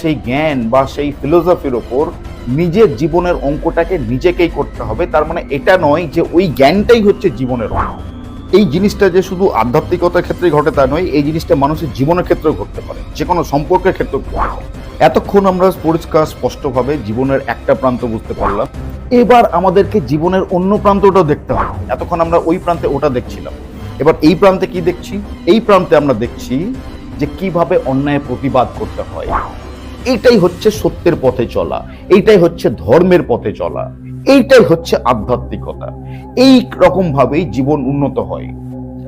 সেই জ্ঞান বা সেই ফিলোসফির ওপর নিজের জীবনের অঙ্কটাকে নিজেকেই করতে হবে। তার মানে এটা নয় যে ওই জ্ঞানটাই হচ্ছে জীবনের অঙ্ক। এই জিনিসটা যে শুধু আধ্যাত্মিকতার ক্ষেত্রে ঘটে তা নয়, এই জিনিসটা মানুষের জীবনের ক্ষেত্রেও ঘটতে পারে যে কোনো সম্পর্কের ক্ষেত্রেও এতক্ষণ আমরা পরিষ্কার, স্পষ্টভাবে জীবনের একটা প্রান্ত বুঝতে পারলাম। এবার আমাদেরকে জীবনের অন্য প্রান্তটাও দেখতে হবে। এতক্ষণ আমরা ওই প্রান্তে ওটা দেখছিলাম। এবার এই প্রান্তে কি দেখছি? এই প্রান্তে আমরা দেখছি যে কীভাবে অন্যায় প্রতিবাদ করতে হয়। এইটাই হচ্ছে সত্যের পথে চলা, এইটাই হচ্ছে ধর্মের পথে চলা, এইটাই হচ্ছে আধ্যাত্মিকতা। এই রকম ভাবেই জীবন উন্নত হয়।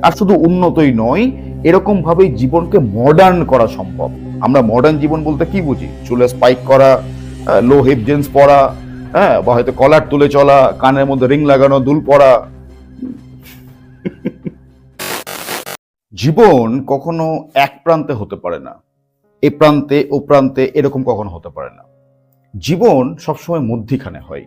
আর শুধু উন্নতই নয় এরকম ভাবেই জীবনকে মডার্ন করা সম্ভব। আমরা মডার্ন জীবন বলতে কি বুঝি? চুলে স্পাইক করা লো হিপ জিন্স পরা হ্যাঁ বা হয়তো কলার তুলে চলা, কানের মধ্যে রিং লাগানো, দুল পরা। জীবন কখনো এক প্রান্তে হতে পারে না। এ প্রান্তে, ও প্রান্তে এরকম কখনো হতে পারে না। জীবন সবসময় মধ্যিখানে হয়।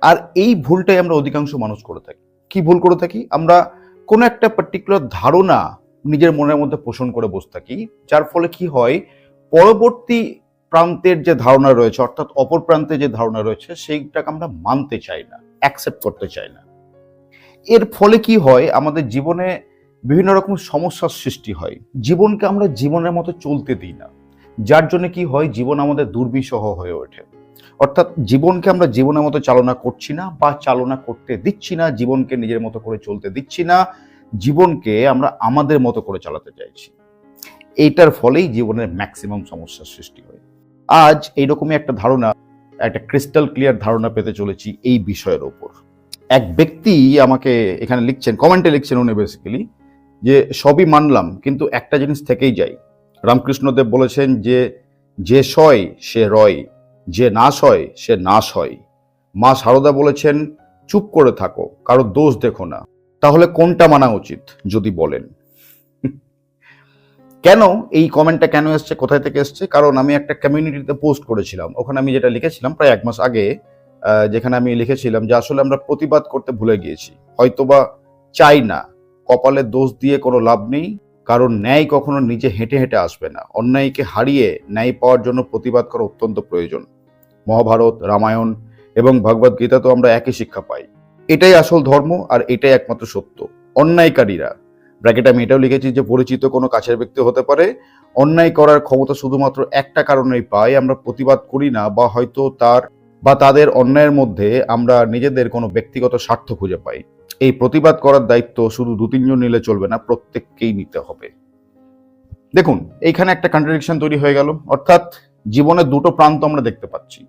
আর এই ভুলটাই আমরা অধিকাংশ মানুষ করে থাকি। কি ভুল করে থাকি? আমরা কোনো একটা পার্টিকুলার ধারণা নিজের মনের মধ্যে পোষণ করে বসে থাকি, যার ফলে কি হয়? পরবর্তী প্রান্তের যে ধারণা রয়েছে, অর্থাৎ অপর প্রান্তে যে ধারণা রয়েছে, সেইটাকে আমরা মানতে চাই না অ্যাকসেপ্ট করতে চাই না। এর ফলে কি হয়? আমাদের জীবনে বিভিন্ন রকম সমস্যার সৃষ্টি হয়। জীবনকে আমরা জীবনের মতো চলতে দিই না। যার জন্য কি হয়, জীবন আমাদের দুর্বিষহ হয়ে ওঠে। অর্থাৎ জীবনকে আমরা জীবনের মতো চালনা করছি না বা চালনা করতে দিচ্ছি না, জীবনকে নিজের মতো করে চলতে দিচ্ছি না, জীবনকে আমরা আমাদের মতো করে চালাতে চাইছি। এইটার ফলেই জীবনের ম্যাক্সিমাম সমস্যার সৃষ্টি হয়। আজ এইরকমই একটা ধারণা, একটা ক্রিস্টাল ক্লিয়ার ধারণা পেতে চলেছি এই বিষয়ের ওপর। এক ব্যক্তি আমাকে এখানে লিখছেন কমেন্টে লিখছেন উনি বেসিক্যালি যে সবই মানলাম, কিন্তু একটা জিনিস থেকেই যায় রামকৃষ্ণদেব বলেছেন যে যে সয়, সে রয়, যে না হয় সে নাশ হয় মা সারদা বলেছেন, চুপ করে থাকো, কারও দোষ দেখো না। তাহলে কোনটা মানা উচিত, যদি বলেন? কেন এই কমেন্টটা কেন এসছে, কোথায় থেকে এসছে? কারণ আমি একটা কমিউনিটিতে পোস্ট করেছিলাম, ওখানে আমি যেটা লিখেছিলাম প্রায় এক মাস আগে যেখানে আমি লিখেছিলাম যে, আসলে আমরা প্রতিবাদ করতে ভুলে গিয়েছি, হয়তোবা চাই না, কপালে দোষ দিয়ে কোনো লাভ নেই। কারণ ন্যায় কখনো নিজে হেঁটে হেঁটে আসবে না। অন্যায়কে হারিয়ে ন্যায় পাওয়ার জন্য প্রতিবাদ করা অত্যন্ত প্রয়োজন। মহাভারত, রামায়ণ এবং ভগবদ গীতা তো আমরা একই শিক্ষা পাই। এটাই আসল ধর্ম আর এটাই একমাত্র সত্য। অন্যায়কারীরা, ব্র্যাকেটে আমি এটাও লিখেছি যে পরিচিত কোনো কাছের ব্যক্তি হতে পারে, অন্যায় করার ক্ষমতা শুধুমাত্র একটা কারণেই পাই আমরা প্রতিবাদ করি না বা হয়তো তার বা তাদের অন্যায়ের মধ্যে আমরা নিজেদের কোনো ব্যক্তিগত স্বার্থ খুঁজে পাই। এই প্রতিবাদ করার দায়িত্ব শুধু দু, তিনজন নিলে চলবে না, প্রত্যেককেই নিতে হবে। দেখুন, এইখানে একটা কন্ট্রাডিকশন তৈরি হয়ে গেল। অর্থাৎ জীবনের দুটো প্রান্ত আমরা দেখতে পাচ্ছি।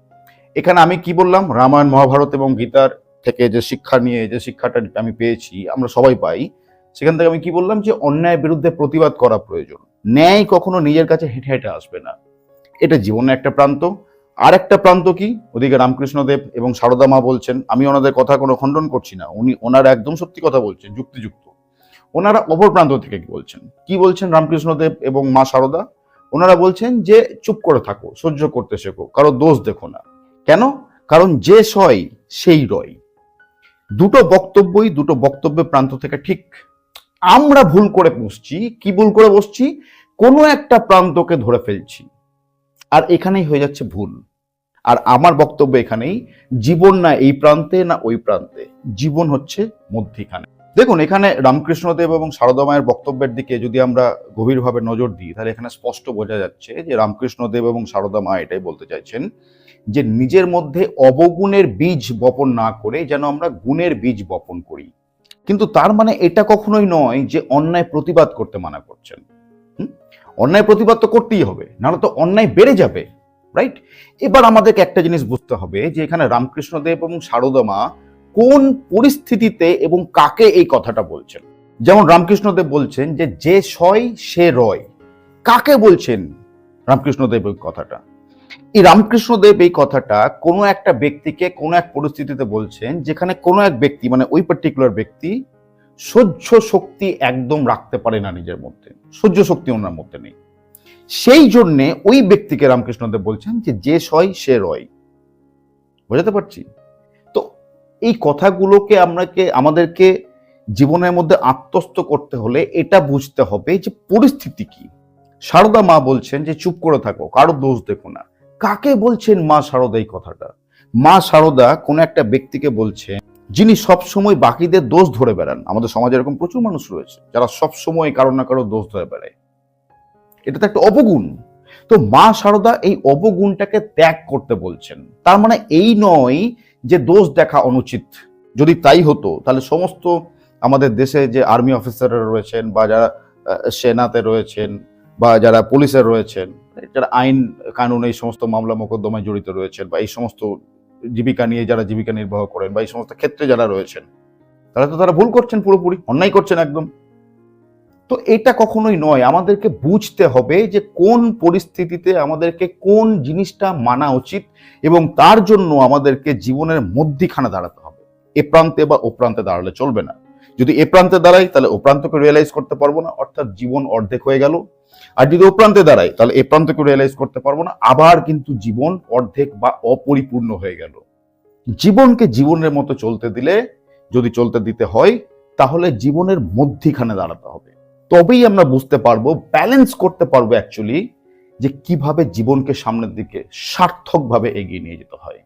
এখানে আমি কি বললাম? রামায়ণ, মহাভারত এবং গীতার থেকে যে শিক্ষা নিয়ে, যে শিক্ষাটা আমি পেয়েছি, আমরা সবাই পাই। সেখান থেকে আমি কি বললাম? যে অন্যায়ের বিরুদ্ধে প্রতিবাদ করা প্রয়োজন। ন্যায় কখনো নিজের কাছে হেঁটে হেঁটে আসবে না। এটা জীবনের একটা প্রান্ত। আর একটা প্রান্ত কি? ওদিকে রামকৃষ্ণদেব এবং সারদা মা বলছেন, আমি ওনাদের কথা কোনো খণ্ডন করছি না। উনি, ওনারা একদম সত্যি কথা বলছেন, যুক্তিযুক্ত। ওনারা অপর প্রান্ত থেকে কি বলছেন? কি বলছেন রামকৃষ্ণদেব এবং মা সারদা? ওনারা বলছেন যে, চুপ করে থাকো, সহ্য করতে শেখো, কারও দোষ দেখো না। কেন? কারণ যে সয়, সেই রয়। দুটো বক্তব্যই দুটো বক্তব্যের প্রান্ত থেকে ঠিক। আমরা ভুল করে বসছি, কি ভুল করে বসছি? কোনো একটা প্রান্তকে ধরে ফেলছি। আর এখানেই হয়ে যাচ্ছে ভুল। আর আমার বক্তব্য এখানেই, জীবন না এই প্রান্তে না ওই প্রান্তে। জীবন হচ্ছে মধ্যিখানে। দেখুন, এখানে রামকৃষ্ণদেব এবং মায়ের বক্তব্যের দিকে যদি আমরা গভীরভাবে নজর দিই, তাহলে এখানে স্পষ্ট বোঝা যাচ্ছে যে রামকৃষ্ণদেব এবং সারদা মা এটাই বলতে চাইছেন যে নিজের মধ্যে অবগুণের বীজ বপন না করে যেন আমরা গুণের বীজ বপন করি। কিন্তু তার মানে এটা কখনোই নয় যে অন্যায় প্রতিবাদ করতে মানা করছেন? অন্যায় প্রতিবাদ তো করতেই হবে, নাহলে তো অন্যায় বেড়ে যাবে। রাইট এবার আমাদেরকে একটা জিনিস বুঝতে হবে যে এখানে রামকৃষ্ণদেব এবং সারদা মা কোন পরিস্থিতিতে এবং কাকে এই কথাটা বলছেন? যেমন রামকৃষ্ণদেব বলছেন যে যে সয়, সে রয়। কাকে বলছেন রামকৃষ্ণদেব ওই কথাটা? এই রামকৃষ্ণদেব এই কথাটা কোনো একটা ব্যক্তিকে কোনো এক পরিস্থিতিতে বলছেন যেখানে কোনো এক ব্যক্তি মানে ওই পার্টিকুলার ব্যক্তি সহ্য শক্তি একদম রাখতে পারে না নিজের মধ্যে। সহ্য শক্তি ওনার মধ্যে নেই। সেই জন্যে ওই ব্যক্তিকে রামকৃষ্ণদেব বলছেন যে যে সয় সে রয়। বোঝাতে পারছি? তো এই কথাগুলোকে আমরাকে, আমাদেরকে জীবনের মধ্যে আত্মস্থ করতে হলে এটা বুঝতে হবে যে পরিস্থিতি কি। সারদা মা বলছেন যে, চুপ করে থাকো, কারও দোষ দেখো না। কাকে বলছেন মা শারদা এই কথাটা? মা শারদা কোন একটা ব্যক্তিকে বলছে যিনি সব সময় বাকিদের দোষ ধরে বেড়ান। আমাদের সমাজে এরকম প্রচুর মানুষ রয়েছে যারা সব সময় কারও না কারও দোষ ধরে বেড়ায়। এটা তো একটা অবগুণ। তো মা সারদা এই অবগুণটাকে ত্যাগ করতে বলছেন। তার মানে এই নয় যে দোষ দেখা অনুচিত। যদি তাই হতো, তাহলে সমস্ত আমাদের দেশে যে আর্মি অফিসাররা রয়েছেন বা যারা সেনাতে রয়েছেন বা যারা পুলিশের রয়েছেন, যারা আইন কানুন এই সমস্ত মামলা মোকদ্দমায় জড়িত রয়েছেন বা এই সমস্ত জীবিকা নিয়ে যারা জীবিকা নির্বাহ করেন বা এই সমস্ত ক্ষেত্রে যারা রয়েছেন তাহলে তো তারা ভুল করছেন পুরোপুরি, অন্যায় করছেন একদম। তো এটা কখনোই নয়। আমাদেরকে বুঝতে হবে যে কোন পরিস্থিতিতে আমাদেরকে কোন জিনিসটা মানা উচিত এবং তার জন্য আমাদেরকে জীবনের মধ্যিখানে দাঁড়াতে হবে। এ প্রান্তে বা ও প্রান্তে দাঁড়ালে চলবে না। যদি এ প্রান্তে দাঁড়াই, তাহলে ও প্রান্তকে রিয়েলাইজ করতে পারব না। অর্থাৎ জীবন অর্ধেক হয়ে গেল। আর যদি ও প্রান্তে দাঁড়াই, তাহলে এ প্রান্তকে রিয়েলাইজ করতে পারব না। আবার কিন্তু জীবন অর্ধেক বা অপরিপূর্ণ হয়ে গেল। জীবনকে জীবনের মতো চলতে দিলে, যদি চলতে দিতে হয়, তাহলে জীবনের মধ্যিখানে দাঁড়াতে হবে। তবেই আমরা বুঝতে পারব ব্যালেন্স করতে পারব অ্যাকচুয়ালি যে কীভাবে জীবনকে সামনের দিকে সার্থকভাবে এগিয়ে নিয়ে যেতে হয়।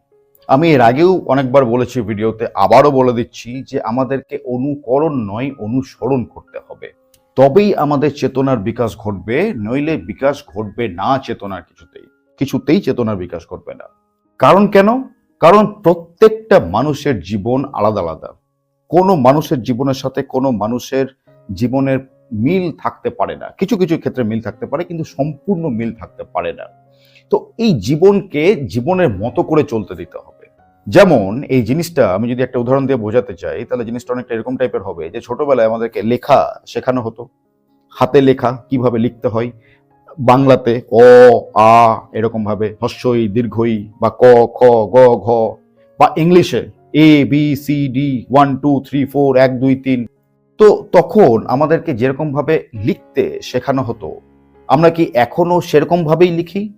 আমি এর আগেও অনেকবার বলেছি ভিডিওতে, আবারও বলে দিচ্ছি যে আমাদেরকে অনুকরণ নয়, অনুসরণ করতে হবে। তবেই আমাদের চেতনার বিকাশ ঘটবে, নইলে বিকাশ ঘটবে না চেতনার কিছুতেই। কিছুতেই চেতনার বিকাশ ঘটবে না। কারণ কেন? কারণ প্রত্যেকটা মানুষের জীবন আলাদা আলাদা। কোনো মানুষের জীবনের সাথে কোনো মানুষের জীবনের মিল থাকতে পারে না। কিছু কিছু ক্ষেত্রে মিল থাকতে পারে, কিন্তু সম্পূর্ণ মিল থাকতে পারে না। তো এই জীবনকে জীবনের মতো করে চলতে দিতে হবে। যেমন এই জিনিসটা আমি যদি একটা উদাহরণ দিয়ে বোঝাতে চাই, তাহলে জিনিসটা অনেকটা এরকম টাইপের হবে যে ছোটবেলায় আমাদেরকে লেখা শেখানো হতো। হাতে লেখা কীভাবে লিখতে হয়, বাংলাতে অ আ এরকম ভাবে হস্যই, দীর্ঘই, বা ক, খ, গ, ঘ, বা ইংলিশে A, B, C, D, one, two, three, four, এক, দুই, তিন। তো তখন আমাদেরকে যেরকম ভাবে লিখতে শেখানো হতো, আমরা কি এখনও সেরকম ভাবেই লিখি?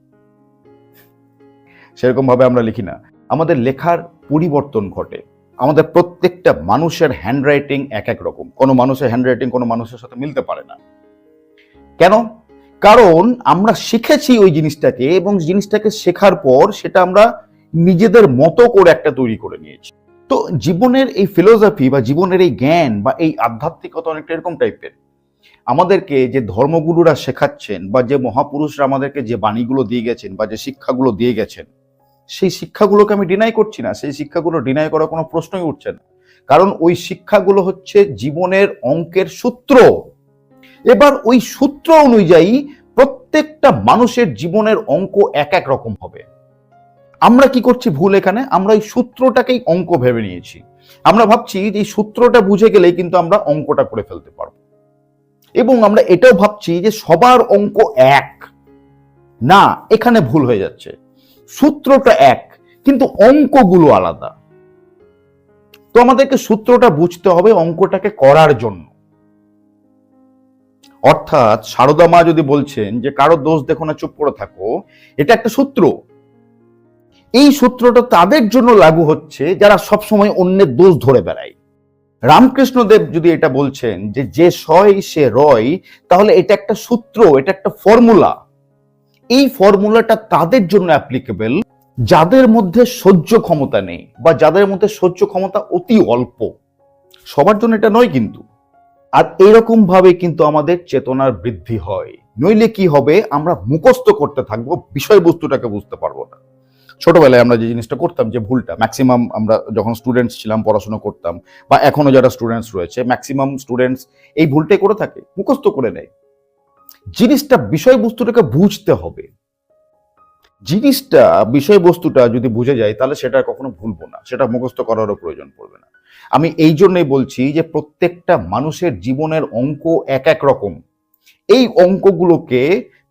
সেরকম ভাবে আমরা লিখি না। আমাদের লেখার পরিবর্তন ঘটে। আমাদের প্রত্যেকটা মানুষের হ্যান্ডরাইটিং এক এক রকম। কোনো মানুষের হ্যান্ডরাইটিং কোনো মানুষের সাথে মিলতে পারে না। কেন? কারণ আমরা শিখেছি ওই জিনিসটাকে এবং জিনিসটাকে শেখার পর সেটা আমরা নিজেদের মতো করে একটা তৈরি করে নিয়েছি। তো জীবনের এই ফিলোসফি বা জীবনের এই জ্ঞান বা এই আধ্যাত্মিকতা অনেকটা এরকম টাইপের আমাদেরকে যে ধর্মগুরুরা শেখাচ্ছেন বা যে মহাপুরুষরা আমাদেরকে যে বাণীগুলো দিয়ে গেছেন বা যে শিক্ষাগুলো দিয়ে গেছেন, সেই শিক্ষাগুলোকে আমি ডিনাই করছি না, সেই শিক্ষাগুলো ডিনাই করার কোনো প্রশ্নই উঠছে না। কারণ ওই শিক্ষাগুলো হচ্ছে জীবনের অঙ্কের সূত্র। এবার ওই সূত্র অনুযায়ী প্রত্যেকটা মানুষের জীবনের অঙ্ক এক এক রকম হবে। আমরা কি করছি ভুল এখানে? আমরা এই সূত্রটাকেই অঙ্ক ভেবে নিয়েছি। আমরা ভাবছি যে এই সূত্রটা বুঝে গেলেই কিন্তু আমরা অঙ্কটা করে ফেলতে পারব। এবং আমরা এটাও ভাবছি যে সবার অঙ্ক এক। না, এখানে ভুল হয়ে যাচ্ছে। সূত্রটা এক, কিন্তু অঙ্কগুলো আলাদা। তো আমাদেরকে সূত্রটা বুঝতে হবে অঙ্কটাকে করার জন্য। অর্থাৎ সারদা মা যদি বলছেন যে, কারও দোষ দেখো না, চুপ করে থাকো। এটা একটা সূত্র। এই সূত্রটা তাদের জন্য লাগু হচ্ছে যারা সবসময় অন্যের দোষ ধরে বেড়ায়। রামকৃষ্ণদেব যদি এটা বলছেন যে যে সয় সে রয়, তাহলে এটা একটা সূত্র, এটা একটা ফর্মুলা। এই ফর্মুলাটা তাদের জন্য অ্যাপ্লিকেবল যাদের মধ্যে সহ্য ক্ষমতা নেই বা যাদের মধ্যে সহ্য ক্ষমতা অতি অল্প। সবার জন্য এটা নয় কিন্তু। আর এরকম ভাবে কিন্তু আমাদের চেতনার বৃদ্ধি হয়। নইলে কি হবে? আমরা মুখস্থ করতে থাকব, বিষয়বস্তুটাকে বুঝতে পারব না। ছোটবেলায় আমরা যে জিনিসটা করতাম, যে ভুলটা ম্যাক্সিমাম আমরা যখন স্টুডেন্টস ছিলাম, পড়াশোনা করতাম, বা এখনও যারা স্টুডেন্টস রয়েছে ম্যাক্সিমাম স্টুডেন্টস এই ভুলটাই করে থাকে, মুখস্থ করে নেয়। জিনিসটা, বিষয়বস্তুটাকে বুঝতে হবে। জিনিসটা, বিষয়বস্তুটা যদি বুঝে যায়, তাহলে সেটা কখনো ভুলবো না, সেটা মুখস্থ করারও প্রয়োজন পড়বে না। আমি এই জন্যই বলছি যে প্রত্যেকটা মানুষের জীবনের অঙ্ক এক এক রকম। এই অঙ্কগুলোকে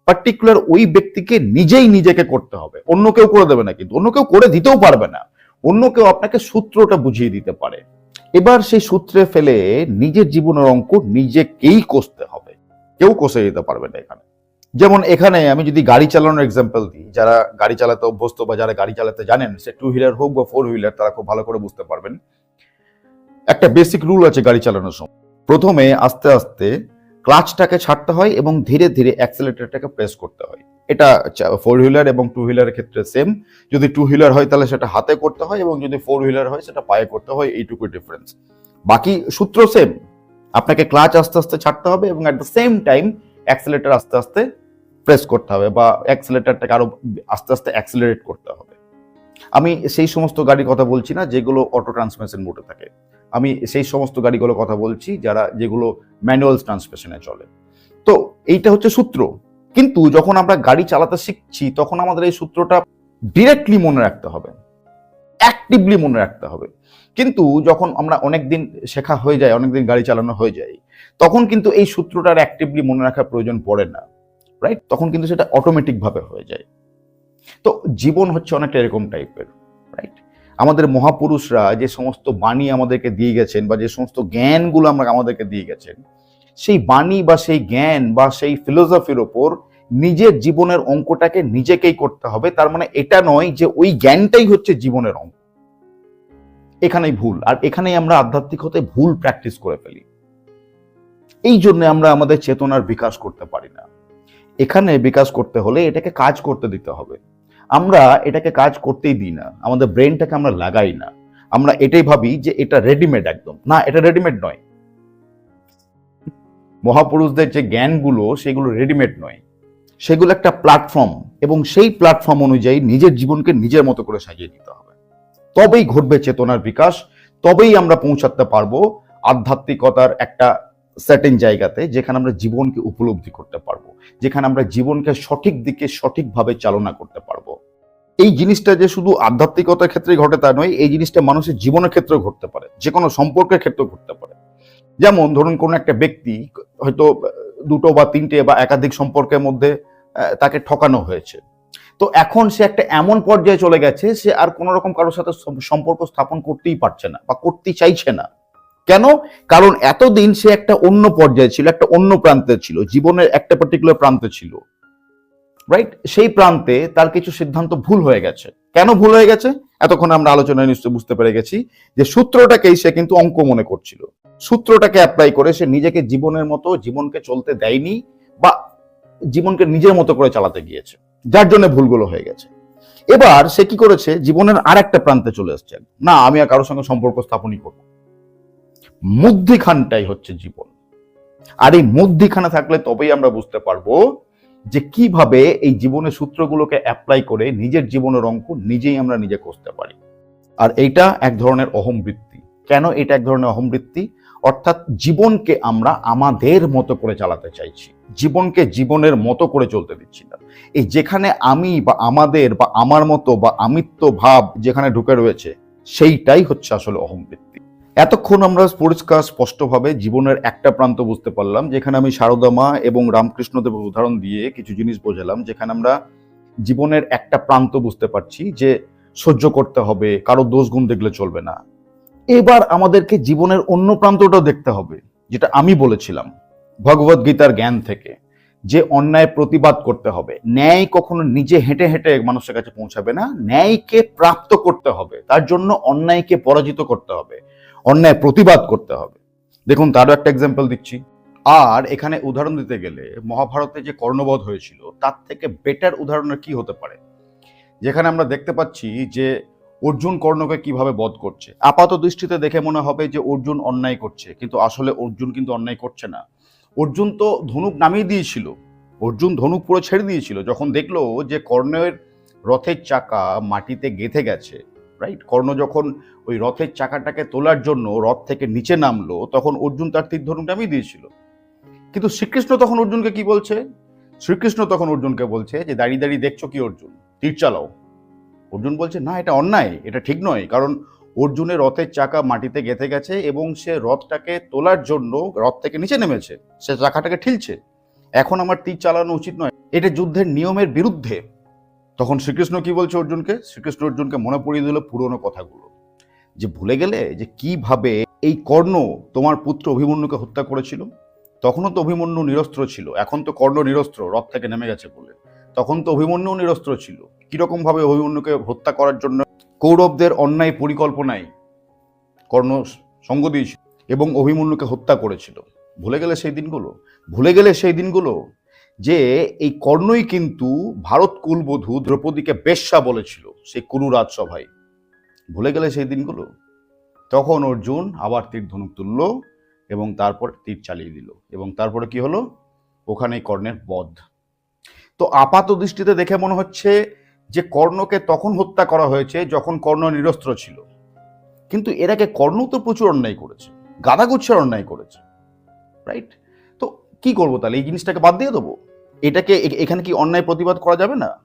পার্টিকুলার ওই ব্যক্তিকে নিজেই নিজেকে করতে হবে। অন্য কেউ করে দেবে না কিন্তু, অন্য কেউ করে দিতেও পারবে না। অন্য কেউ আপনাকে সূত্রটা বুঝিয়ে দিতে পারে। এবার সেই সূত্রে ফেলে নিজের জীবনের অঙ্ক নিজেকেই কষতে হবে। কেউ কষে দিতে পারবে না এখানে। যেমন এখানে আমি যদি গাড়ি চালানোর এক্সাম্পল দিই, যারা গাড়ি চালাতে অভ্যস্ত বা যারা গাড়ি চালাতে জানেন, সে টু হুইলার হোক বা ফোর হুইলার তারা খুব ভালো করে বুঝতে পারবেন। একটা বেসিক রুল আছে গাড়ি চালানোর সময়। প্রথমে আস্তে আস্তে ক্লাচটাকে ছাড়তে হয় এবং ধীরে ধীরে অ্যাক্সেলেটরটাকে প্রেস করতে হয়। এটা ফোর হুইলার এবং টু হুইলারের ক্ষেত্রে সেম যদি টু হুইলার হয় তাহলে সেটা হাতে করতে হয় এবং যদি ফোর হুইলার হয় সেটা পায়ে করতে হয় এইটুকু ডিফারেন্স বাকি সূত্র সেম আপনাকে ক্লাচ আস্তে আস্তে ছাড়তে হবে এবং at the same time accelerator আস্তে আস্তে প্রেস করতে হবে বা অ্যাক্সেলেটারটাকে আরও আস্তে আস্তে অ্যাক্সেলারেট করতে হবে। আমি সেই সমস্ত গাড়ির কথা বলছি না যেগুলো অটো ট্রান্সমিশন মোডে থাকে। আমি সেই সমস্ত গাড়িগুলো কথা বলছি, যারা যেগুলো ম্যানুয়াল ট্রান্সমিশনে চলে। তো এইটা হচ্ছে সূত্র। কিন্তু যখন আমরা গাড়ি চালাতে শিখছি, তখন আমাদের এই সূত্রটা ডিরেক্টলি মনে রাখতে হবে। অ্যাক্টিভলি মনে রাখতে হবে। কিন্তু যখন আমরা অনেকদিন শেখা হয়ে যায়, অনেকদিন গাড়ি চালানো হয়ে যায়, তখন কিন্তু এই সূত্রটার অ্যাক্টিভলি মনে রাখার প্রয়োজন পড়ে না রাইট তখন কিন্তু সেটা অটোমেটিক ভাবে হয়ে যায়। তো জীবন হচ্ছে অনেকটা এরকম টাইপের আমাদের মহাপুরুষরা যে সমস্ত বাণী আমাদেরকে দিয়ে গেছেন বা যে সমস্ত জ্ঞানগুলো আমরা আমাদেরকে দিয়ে গেছেন, সেই বাণী বা সেই জ্ঞান বা সেই ফিলোসফির ওপর নিজের জীবনের অঙ্কটাকে নিজেকেই করতে হবে। তার মানে এটা নয় যে ওই জ্ঞানটাই হচ্ছে জীবনের অঙ্ক। এখানেই ভুল। আর এখানেই আমরা আধ্যাত্মিক হতে ভুল প্র্যাকটিস করে ফেলি। এই জন্য আমরা আমাদের চেতনার বিকাশ করতে পারি না। এখানে বিকাশ করতে হলে এটাকে কাজ করতে দিতে হবে। আমরা এটাকে কাজ করতেই দিই না, আমাদের ব্রেনটাকে আমরা লাগাই না। আমরা এটাই ভাবি যে এটা রেডিমেড একদম। না, এটা রেডিমেড নয়। মহাপুরুষদের যে জ্ঞানগুলো, সেগুলো রেডিমেড নয়। সেগুলো একটা প্ল্যাটফর্ম এবং সেই প্ল্যাটফর্ম অনুযায়ী নিজের জীবনকে নিজের মতো করে সাজিয়ে নিতে হবে। তবেই ঘটবে চেতনার বিকাশ, তবেই আমরা পৌঁছাতে পারব। আধ্যাত্মিকতার একটা সার্টেন জায়গাতে যেখানে আমরা জীবনকে উপলব্ধি করতে পারব, যেখানে আমরা জীবনকে সঠিক দিকে সঠিকভাবে চালনা করতে পারব। এই জিনিসটা যে শুধু আধ্যাত্মিকতার ক্ষেত্রে ঘটে তা নয়, এই জিনিসটা মানুষের জীবনের ক্ষেত্রেও ঘটতে পারে যে কোনো সম্পর্কের ক্ষেত্রেও ঘটতে পারে। যেমন ধরুন কোনো একটা ব্যক্তি হয়তো দুটো বা তিনটে বা একাধিক সম্পর্কের মধ্যে তাকে ঠকানো হয়েছে। তো এখন সে একটা এমন পর্যায়ে চলে গেছে, সে আর কোনো রকম কারোর সাথে সম্পর্ক স্থাপন করতেই পারছে না বা করতে চাইছে না। কেন? কারণ এতদিন সে একটা অন্য পর্যায়ে ছিল, একটা অন্য প্রান্তে ছিল, জীবনের একটা পার্টিকুলার প্রান্তে ছিল রাইট সেই প্রান্তে তার কিছু সিদ্ধান্ত ভুল হয়ে গেছে। কেন ভুল হয়ে গেছে? এতক্ষণ আমরা আলোচনায় নিশ্চয় বুঝতে পেরে গেছি যে সূত্রটাকেই সে কিন্তু অঙ্ক মনে করছিল। সূত্রটাকে অ্যাপ্লাই করে সে নিজেকে জীবনের মতো, জীবনকে চলতে দেয়নি বা জীবনকে নিজের মতো করে চালাতে গিয়েছে, যার জন্য ভুলগুলো হয়ে গেছে। এবার সে কি করেছে? জীবনের আর একটা প্রান্তে চলে এসছে। না, আমি আর কারোর সঙ্গে সম্পর্ক স্থাপনই করব মধ্যিখানটাই হচ্ছে জীবন। আর এই মধ্যিখানে থাকলে তবেই আমরা বুঝতে পারব যে কীভাবে এই জীবনের সূত্রগুলোকে অ্যাপ্লাই করে নিজের জীবনের অঙ্ক নিজেই আমরা নিজে করতে পারি। আর এইটা এক ধরনের অহমবৃত্তি। কেন এটা এক ধরনের অহমবৃত্তি? অর্থাৎ জীবনকে আমরা আমাদের মতো করে চালাতে চাইছি। জীবনকে জীবনের মতো করে চলতে দিচ্ছি না। এই যেখানে আমি বা আমাদের বা আমার মতো বা আমিত্ব ভাব যেখানে ঢুকে রয়েছে, সেইটাই হচ্ছে আসলে অহমবৃত্তি। এতক্ষণ আমরা পরিষ্কার, স্পষ্টভাবে জীবনের একটা প্রান্ত বুঝতে পারলাম, যেখানে আমি সারদা মা এবং রামকৃষ্ণদেবের উদাহরণ দিয়ে কিছু জিনিস বোঝালাম, যেখানে আমরা জীবনের একটা প্রান্ত বুঝতে পারছি যে সহ্য করতে হবে, কারও দোষ গুণ দেখলে চলবে না। এবার আমাদেরকে জীবনের অন্য প্রান্তটাও দেখতে হবে, যেটা আমি বলেছিলাম, ভগবত গীতার জ্ঞান থেকে, যে অন্যায় প্রতিবাদ করতে হবে। ন্যায় কখনো নিজে হেঁটে হেঁটে মানুষের কাছে পৌঁছাবে না, ন্যায়কে প্রাপ্ত করতে হবে, তার জন্য অন্যায়কে পরাজিত করতে হবে। অন্যায় প্রতিবাদ করতে হবে। দেখুন, তারও একটা এক্সাম্পল দিচ্ছি। আর এখানে উদাহরণ দিতে গেলে মহাভারতে যে কর্ণবধ হয়েছিল, তার থেকে বেটার উদাহরণের কি হতে পারে? যেখানে আমরা দেখতে পাচ্ছি যে অর্জুন কর্ণকে কীভাবে বধ করছে। আপাত দৃষ্টিতে দেখে মনে হবে যে অর্জুন অন্যায় করছে, কিন্তু আসলে অর্জুন কিন্তু অন্যায় করছে না। অর্জুন তো ধনুক নামিয়ে দিয়েছিল। অর্জুন ধনুক পুরো ছেড়ে দিয়েছিল, যখন দেখল যে কর্ণের রথের চাকা মাটিতে গেঁথে গেছে। রাইট কর্ণ যখন ওই রথের চাকাটাকে তোলার জন্য রথ থেকে নিচে নামলো, তখন অর্জুন তার তীর ধনুক নামিয়ে দিয়েছিল। কিন্তু শ্রীকৃষ্ণ তখন অর্জুনকে কি বলছে? শ্রীকৃষ্ণ তখন অর্জুনকে বলছে যে, দাঁড়িয়ে দাঁড়িয়ে দেখছ কি অর্জুন? তীর চালাও। অর্জুন বলছে, না, এটা অন্যায়, এটা ঠিক নয়। কারণ অর্জুনের রথের চাকা মাটিতে গেঁথে গেছে এবং সে রথটাকে তোলার জন্য রথ থেকে নিচে নেমেছে। সে চাকাটাকে ঠিলছে। এখন আমার তীর চালানো উচিত নয়। এটা যুদ্ধের নিয়মের বিরুদ্ধে তখন শ্রীকৃষ্ণ কি বলছে অর্জুনকে? শ্রীকৃষ্ণ অর্জুনকে মনে পড়িয়ে দিল পুরনো কথাগুলো। যে ভুলে গেলে যে কীভাবে এই কর্ণ তোমার পুত্র অভিমন্যুকে হত্যা করেছিল? তখনও তো অভিমন্যু নিরস্ত্র ছিল। এখন তো কর্ণ নিরস্ত্র, রথ থেকে নেমে গেছে বলে। তখন তো অভিমন্যু নিরস্ত্র ছিল। কীরকম ভাবে অভিমন্যুকে হত্যা করার জন্য কৌরবদের অন্যায় পরিকল্পনায় কর্ণ সঙ্গ দিয়েছিল এবং অভিমন্যুকে হত্যা করেছিল। ভুলে গেলে সেই দিনগুলো? ভুলে গেলে সেই দিনগুলো যে এই কর্ণই কিন্তু ভারত কুলবধূ দ্রৌপদীকে বেশ্যা বলেছিল সেই কুরু রাজসভায়। ভুলে গেলে সেই দিনগুলো? তখন অর্জুন আবার তীর ধনুক তুলল এবং তারপর তীর চালিয়ে দিল এবং তারপরে কি হলো? ওখানেই কর্ণের বধ। তো আপাত দৃষ্টিতে দেখে মনে হচ্ছে যে কর্ণকে তখন হত্যা করা হয়েছে যখন কর্ণ নিরস্ত্র ছিল। কিন্তু এর আগে কর্ণ তো প্রচুর অন্যায় করেছে, গাদাগুচ্ছের অন্যায় করেছে রাইট কি করব তাহলে? এই জিনিসটাকে বাদ দিয়ে দেবো? এটাকে এখানে কি অন্যায় প্রতিবাদ করা যাবে না?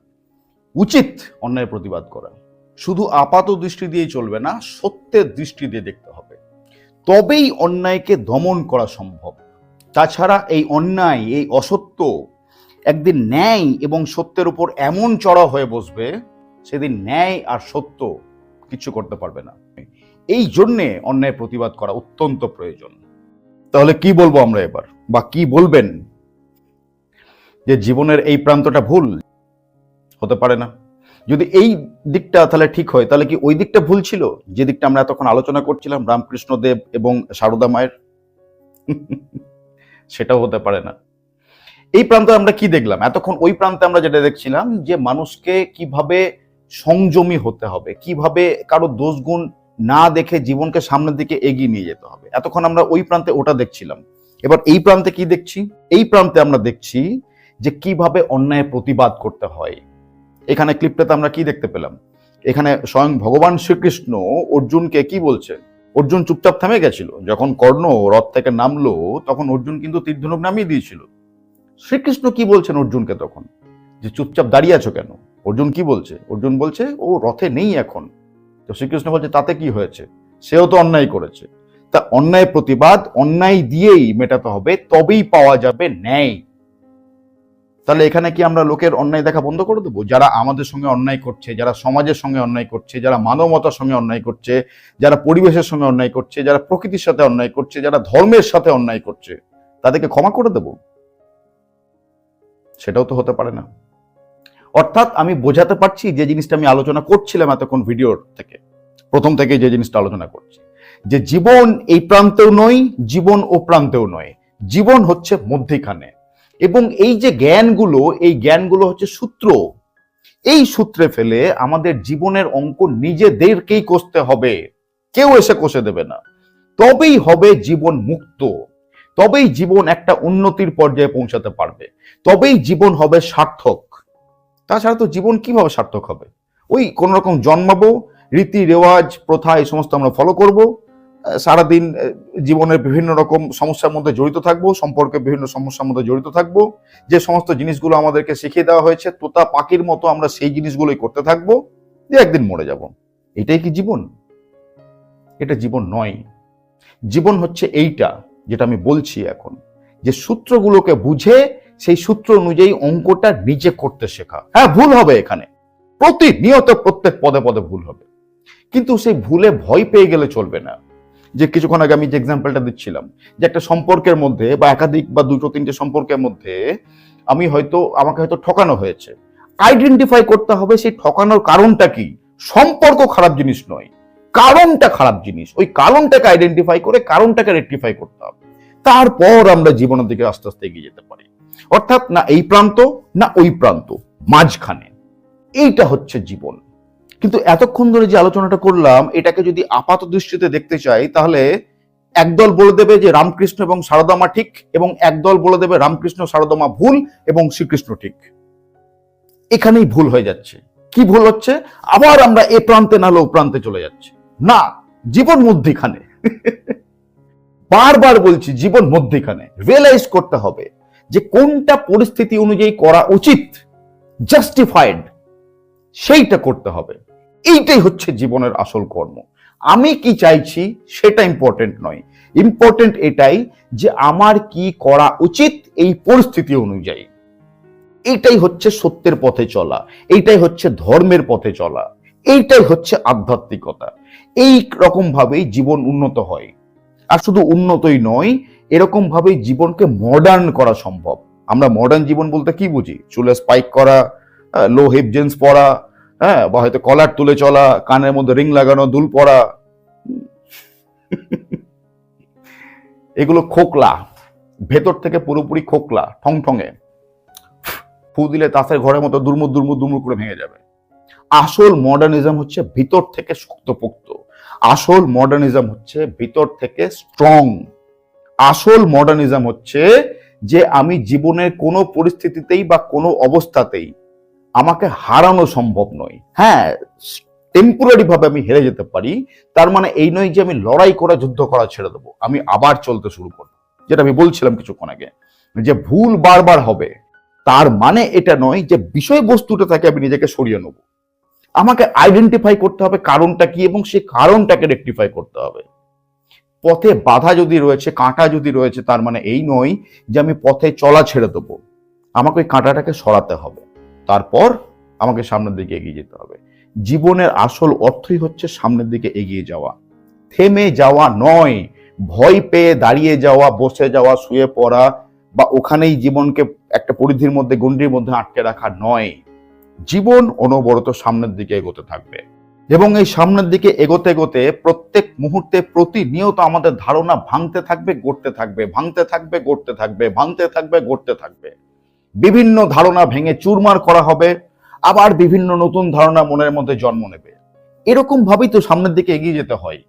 উচিত অন্যায় প্রতিবাদ করা। শুধু আপাত দৃষ্টি দিয়েই চলবে না, সত্যের দৃষ্টি দিয়ে দেখতে হবে। তবেই অন্যায়কে দমন করা সম্ভব। তাছাড়া এই অন্যায়, এই অসত্য একদিন ন্যায় এবং সত্যের উপর এমন চড়া হয়ে বসবে, সেদিন ন্যায় আর সত্য কিছু করতে পারবে না। এই জন্যে অন্যায় প্রতিবাদ করা অত্যন্ত প্রয়োজন। তাহলে কি বলব আমরা এবার? বা কি বলবেন? যে জীবনের এই প্রান্তটা ভুল? হতে পারে না। যদি এই দিকটা তাহলে ঠিক হয়, তাহলে কি ওই দিকটা ভুল ছিল? যে দিকটা আমরা এতক্ষণ আলোচনা করছিলাম রামকৃষ্ণ দেব এবং সারদা মায়ের? সেটাও হতে পারে না। এই প্রান্তে আমরা কি দেখলাম? এতক্ষণ ওই প্রান্তে আমরা যেটা দেখছিলাম যে মানুষকে কীভাবে সংযমী হতে হবে, কীভাবে কারও দোষগুণ না দেখে জীবনকে সামনের দিকে এগিয়ে নিয়ে যেতে হবে। এতক্ষণ আমরা ওই প্রান্তে ওটা দেখছিলাম। এবার এই প্রান্তে কি দেখছি? এই প্রান্তে আমরা দেখছি যে কীভাবে অন্যায় প্রতিবাদ করতে হয়। এখানে ক্লিপটাতে আমরা কি দেখতে পেলাম? এখানে স্বয়ং ভগবান শ্রীকৃষ্ণ অর্জুনকে কি বলছে? অর্জুন চুপচাপ থেমে গেছিল। যখন কর্ণ রথ থেকে নামলো, তখন অর্জুন কিন্তু তীর্ধনুক নামিয়ে দিয়েছিল। শ্রীকৃষ্ণ কি বলছেন অর্জুনকে তখন? যে চুপচাপ দাঁড়িয়ে আছো কেন? অর্জুন কি বলছে? অর্জুন বলছে, ও রথে নেই এখন। তো শ্রীকৃষ্ণ বলছে, তাতে কি হয়েছে? সেও তো অন্যায় করেছে। তা অন্যায় প্রতিবাদ, অন্যায় দিয়েই মেটাতে হবে, তবেই পাওয়া যাবে ন্যায়। তাহলে এখানে কি আমরা লোকের অন্যায় দেখা বন্ধ করে দেবো? যারা আমাদের সঙ্গে অন্যায় করছে, যারা সমাজের সঙ্গে অন্যায় করছে, যারা মানবতার সঙ্গে অন্যায় করছে, যারা পরিবেশের সঙ্গে অন্যায় করছে, যারা প্রকৃতির সাথে অন্যায় করছে, যারা ধর্মের সাথে অন্যায় করছে, তাদেরকে ক্ষমা করে দেব? সেটাও তো হতে পারে না। অর্থাৎ আমি বোঝাতে পারছি যে জিনিসটা আমি আলোচনা করছিলাম এতক্ষণ ভিডিওর থেকে। প্রথম থেকে যে জিনিসটা আলোচনা করছি। যে জীবন এই প্রান্তেও নয়, জীবন ও প্রান্তেও নয়। জীবন হচ্ছে মধ্যিখানে। এবং এই যে জ্ঞানগুলো, এই জ্ঞানগুলো হচ্ছে সূত্র। এই সূত্রে ফেলে আমাদের জীবনের অঙ্ক নিজেদেরকেই কষতে হবে। কেউ এসে কষে দেবে না। তবেই হবে জীবন মুক্ত। তবেই জীবন একটা উন্নতির পর্যায়ে পৌঁছাতে পারবে। তবেই জীবন হবে সার্থক। তাছাড়া তো জীবন কীভাবে সার্থক হবে? ওই কোন রকম জন্মাবো, রীতি, রেওয়াজ, প্রথা, এই সমস্ত আমরা ফলো করব সারাদিন জীবনের বিভিন্ন রকম সমস্যার মধ্যে জড়িত থাকব, সম্পর্কে বিভিন্ন সমস্যার মধ্যে জড়িত থাকব, যে সমস্ত জিনিসগুলো আমাদেরকে শিখিয়ে দেওয়া হয়েছে, তোতা পাখির মতো আমরা সেই জিনিসগুলোই করতে থাকব, যে একদিন মরে যাব। এটাই কি জীবন? এটা জীবন নয়। জীবন হচ্ছে এইটা, যেটা আমি বলছি এখন, যে সূত্রগুলোকে বুঝে সেই সূত্র অনুযায়ী অঙ্কটা নিজে করতে শেখা। হ্যাঁ ভুল হবে এখানে। প্রতিনিয়ত প্রত্যেক পদে পদে ভুল হবে। কিন্তু সেই ভুলে ভয় পেয়ে গেলে চলবে না। যে কিছুক্ষণ আগে আমি যে এক্সাম্পলটা দিচ্ছিলাম, যে একটা সম্পর্কের মধ্যে বা একাধিক বা দুটো তিনটে সম্পর্কের মধ্যে আমি হয়তো, আমাকে হয়তো ঠকানো হয়েছে। আইডেন্টিফাই করতে হবে সেই ঠকানোর কারণটা কি? সম্পর্ক খারাপ জিনিস নয়। কারণটা খারাপ জিনিস। ওই কারণটাকে আইডেন্টিফাই করে কারণটাকে রেকটিফাই করতে হবে। তারপর আমরা জীবনের দিকে আস্তে আস্তে এগিয়ে যেতে পারি। অর্থাৎ না এই প্রান্ত, না ওই প্রান্ত, মাঝখানে। এইটা হচ্ছে জীবন। কিন্তু এতক্ষণ ধরে যে আলোচনাটা করলাম, এটাকে যদি আপাত দৃষ্টিতে দেখতে চাই, তাহলে একদল বলে দেবে যে রামকৃষ্ণ এবং সারদামা ঠিক এবং একদল বলে দেবে রামকৃষ্ণ, সারদামা ভুল এবং শ্রীকৃষ্ণ ঠিক। এখানেই ভুল হয়ে যাচ্ছে। কি ভুল হচ্ছে? আবার আমরা এ প্রান্তে নাহলে ও প্রান্তে চলে যাচ্ছি। না, জীবন মধ্যেখানে। বারবার বলছি, জীবন মধ্যিখানে। রিয়েলাইজ করতে হবে। যে কোনটা পরিস্থিতি অনুযায়ী করা উচিত জাস্টিফাইড সেইটা করতে হবে। এইটাই হচ্ছে জীবনের আসল কর্ম। আমি কি চাইছি সেটা ইম্পর্টেন্ট নয়। ইম্পর্টেন্ট এটাই যে আমার কি করা উচিত এই পরিস্থিতি অনুযায়ী। এইটাই হচ্ছে সত্যের পথে চলা। এইটাই হচ্ছে ধর্মের পথে চলা। এইটাই হচ্ছে আধ্যাত্মিকতা। এই রকম ভাবেই জীবন উন্নত হয়। আর শুধু উন্নতই নয় এরকম ভাবেই জীবনকে মডার্ন করা সম্ভব। আমরা মডার্ন জীবন বলতে কি বুঝি? চুলে স্পাইক করা লো হিপ জিন্স পরা হ্যাঁ বা হয়তো কলার তুলে চলা, কানের মধ্যে রিং লাগানো, দুল পরা। এগুলো খোকলা। ভেতর থেকে পুরোপুরি খোকলা ঠং ঠঙে ফু দিলে তাসের ঘরের মতো দুর্মুর দুর্মুর দুর্মুর করে ভেঙে যাবে। আসল মডার্নিজম হচ্ছে ভিতর থেকে শক্তপোক্ত। আসল মডার্নিজম হচ্ছে ভিতর থেকে স্ট্রং আসল মডার্নিজম হচ্ছে যে আমি জীবনের কোনো পরিস্থিতিতেই বা কোনো অবস্থাতেই আমাকে হারানো সম্ভব নয় হ্যাঁ টেম্পোরারি ভাবে আমি হেরে যেতে পারি, তার মানে এই নয় যে আমি লড়াই করা যুদ্ধ করা ছেড়ে দেবো, আমি আবার চলতে শুরু করব। যেটা আমি বলছিলাম কিছুক্ষণ আগে, যে ভুল বারবার হবে, তার মানে এটা নয় যে বিষয়বস্তুটা থেকে আমি নিজেকে সরিয়ে নেব। আমাকে আইডেন্টিফাই করতে হবে কারণটা কি এবং সেই কারণটাকে রেকটিফাই করতে হবে। পথে বাধা যদি রয়েছে, কাঁটা যদি রয়েছে, তার মানে এই নয় যে আমি পথে চলা ছেড়ে দেবো। আমাকে ওই কাঁটাটাকে সরাতে হবে। তারপর আমাকে সামনের দিকে এগিয়ে যেতে হবে। জীবনের আসল অর্থই হচ্ছে সামনের দিকে এগিয়ে যাওয়া। থেমে যাওয়া নয়। ভয় পেয়ে দাঁড়িয়ে যাওয়া, বসে যাওয়া, শুয়ে পড়া বা ওখানেই জীবনকে একটা পরিধির মধ্যে, গণ্ডির মধ্যে আটকে রাখা নয়। জীবন অনবরত সামনের দিকে এগোতে থাকবে। এবং এই সামনের দিকে এগোতে এগোতে প্রত্যেক মুহূর্তে প্রতিনিয়ত আমাদের ধারণা ভাঙতে থাকবে, গড়তে থাকবে, ভাঙতে থাকবে, গড়তে থাকবে, ভাঙতে থাকবে, গড়তে থাকবে। বিভিন্ন ধারণা ভেঙে চুরমার করা হবে, আবার বিভিন্ন নতুন ধারণা মনের মধ্যে জন্ম নেবে। এরকম ভাবেই তো সামনের দিকে এগিয়ে যেতে হয়।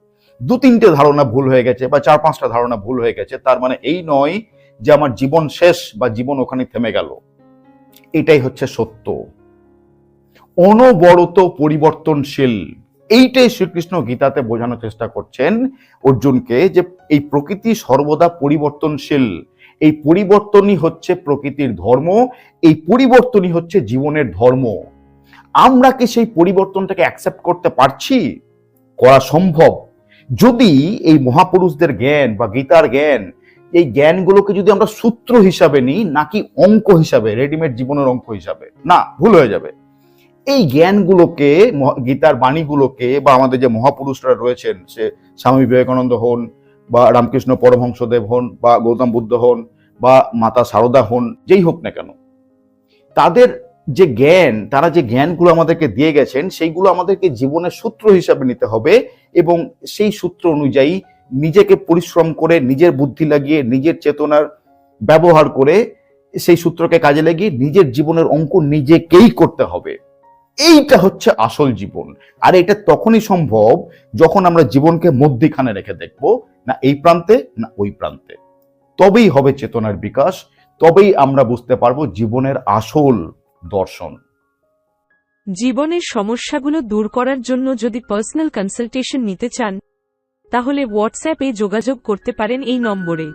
দু তিনটে ধারণা ভুল হয়ে গেছে বা চার পাঁচটা ধারণা ভুল হয়ে গেছে, তার মানে এই নয় যে আমার জীবন শেষ বা জীবন ওখানে থেমে গেল। এটাই হচ্ছে সত্য। অনবরত পরিবর্তনশীল। এইটাই শ্রীকৃষ্ণ গীতাতে বোঝানোর চেষ্টা করছেন অর্জুনকে যে এই প্রকৃতি সর্বদা পরিবর্তনশীল। এই পরিবর্তনই হচ্ছে প্রকৃতির ধর্ম, এই পরিবর্তনই হচ্ছে জীবনের ধর্ম। আমরা কি সেই পরিবর্তনটাকে অ্যাকসেপ্ট করতে পারছি? করা সম্ভব। যদি এই মহাপুরুষদের জ্ঞান বা গীতার জ্ঞান, এই জ্ঞানগুলোকে যদি আমরা সূত্র হিসাবে নিই, নাকি অঙ্ক হিসাবে রেডিমেড জীবনের অঙ্ক হিসাবে, না, ভুল হয়ে যাবে। এই জ্ঞানগুলোকে গীতার বাণীগুলোকে বা আমাদের যে মহাপুরুষরা রয়েছেন, সে স্বামী বিবেকানন্দ হন বা রামকৃষ্ণ পরমহংসদেব হন বা গৌতম বুদ্ধ হন বা মাতা সারদা হন, যেই হোক না কেন, তাদের যে জ্ঞান, তারা যে জ্ঞানগুলো আমাদেরকে দিয়ে গেছেন, সেইগুলো আমাদেরকে জীবনের সূত্র হিসাবে নিতে হবে এবং সেই সূত্র অনুযায়ী নিজেকে পরিশ্রম করে, নিজের বুদ্ধি লাগিয়ে, নিজের চেতনার ব্যবহার করে, সেই সূত্রকে কাজে লাগিয়ে নিজের জীবনের অঙ্ক নিজেকেই করতে হবে। এইটা হচ্ছে আসল জীবন। আর এটা তখনই সম্ভব যখন আমরা জীবনকে মধ্যিখানে রেখে দেখব, না এই প্রান্তে, না ওই প্রান্তে। তবেই হবে চেতনার বিকাশ, তবেই আমরা বুঝতে পারব জীবনের আসল দর্শন। জীবনের সমস্যাগুলো দূর করার জন্য যদি পার্সোনাল কনসালটেশন নিতে চান, তাহলে হোয়াটসঅ্যাপে যোগাযোগ করতে পারেন এই নম্বরে।